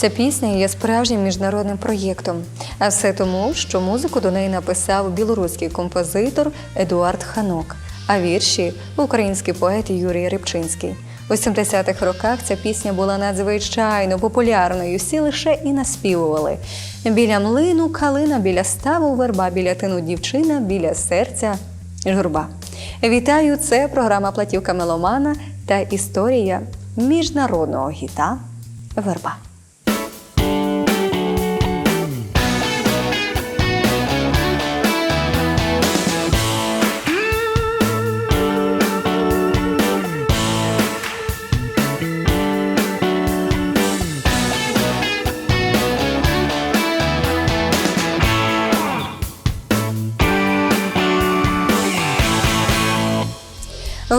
Ця пісня є справжнім міжнародним проєктом. А все тому, що музику до неї написав білоруський композитор Едуард Ханок, а вірші український поет Юрій Рибчинський. У 70-х роках ця пісня була надзвичайно популярною. Всі лише і наспівували. Біля млину калина, біля ставу верба, біля тину дівчина, біля серця журба. Вітаю! Це програма Платівка Меломана та історія міжнародного гіта Верба.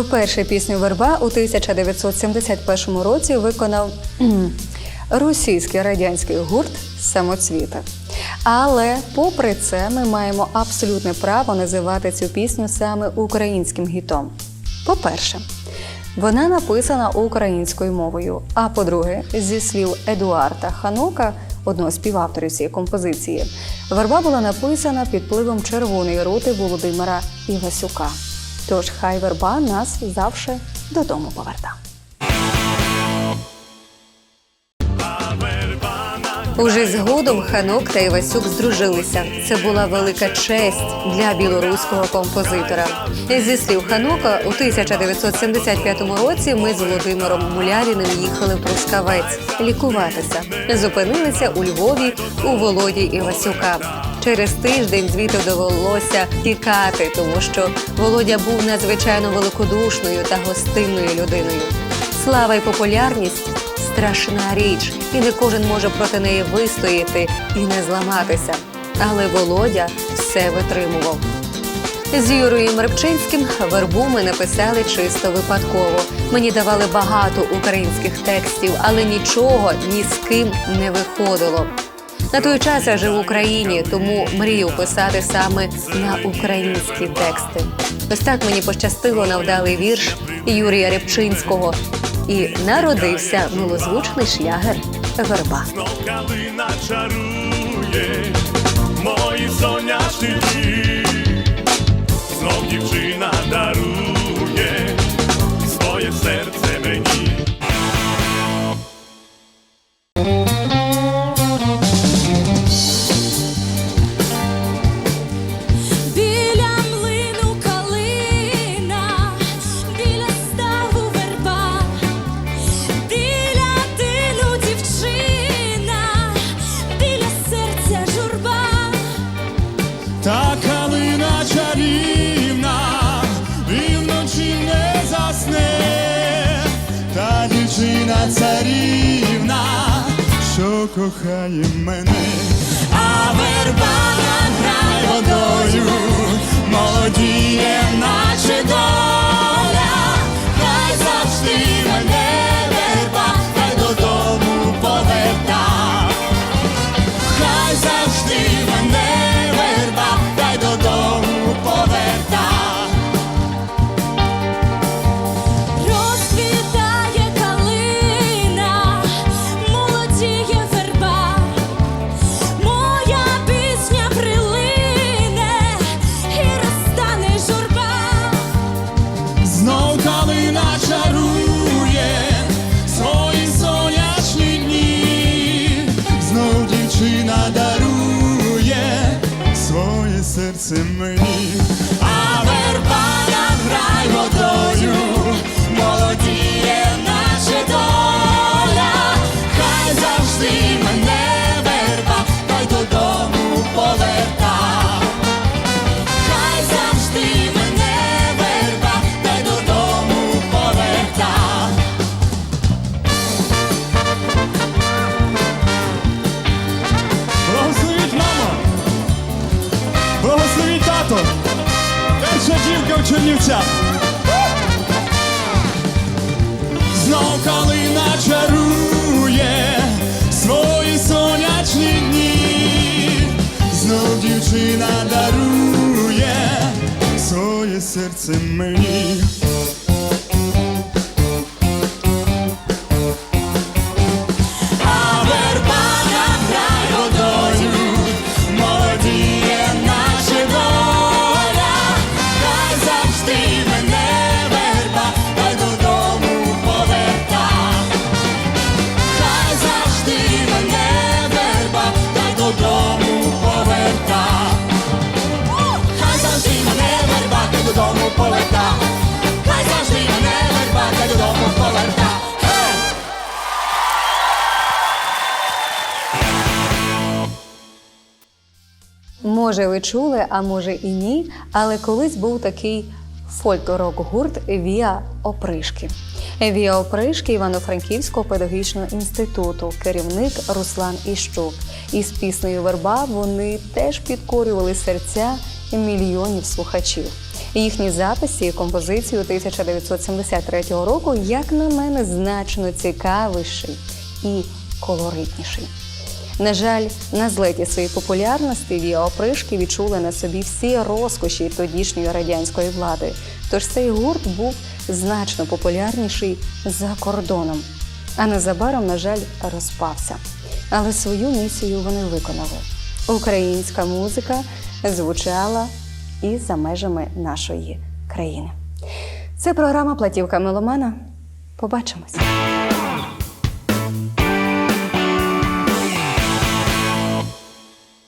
Вперше пісню Верба у 1971 році виконав російський радянський гурт Самоцвіта. Але, попри це, ми маємо абсолютне право називати цю пісню саме українським гітом. По-перше, вона написана українською мовою. А по-друге, зі слів Едуарда Ханука, одного з співавторів цієї композиції, верба була написана під впливом червоної рути Володимира Івасюка. Тож хай верба нас завше додому поверта. Уже згодом Ханок та Івасюк здружилися. Це була велика честь для білоруського композитора. Зі слів Ханока, у 1975 році ми з Володимиром Муляріним їхали в Трускавець лікуватися. Зупинилися у Львові у Володі Івасюка. Через тиждень звідти довелося тікати, тому що Володя був надзвичайно великодушною та гостинною людиною. Слава і популярність страшна річ, і не кожен може проти неї вистояти і не зламатися. Але Володя все витримував. З Юрієм Рибчинським вербу ми написали чисто випадково. Мені давали багато українських текстів, але нічого ні з ким не виходило. На той час я жив в Україні, тому мрію писати саме на українські тексти. Ось так мені пощастило на вдалий вірш Юрія Рябчинського. І народився милозвучний шлягер Верба. Чарує мої сонячні кохає мене, А верба над водою. Молодіє, наче доля, серце мені, Чернівцях! Знов калина чарує свої сонячні дні, знов дівчина дарує своє серце мені. Може, ви чули, а може і ні, але колись був такий фольк-рок-гурт Віа Опришки. Віа Опришки Івано-Франківського педагогічного інституту, керівник Руслан Іщук. Із піснею Верба вони теж підкорювали серця мільйонів слухачів. Їхні записи і композиції 1973 року, як на мене, значно цікавіший і колоритніший. На жаль, на злеті своєї популярності Віа Опришки відчули на собі всі розкоші тодішньої радянської влади. Тож цей гурт був значно популярніший за кордоном, а незабаром, на жаль, розпався. Але свою місію вони виконали. Українська музика звучала і за межами нашої країни. Це програма Платівка Меломана. Побачимось.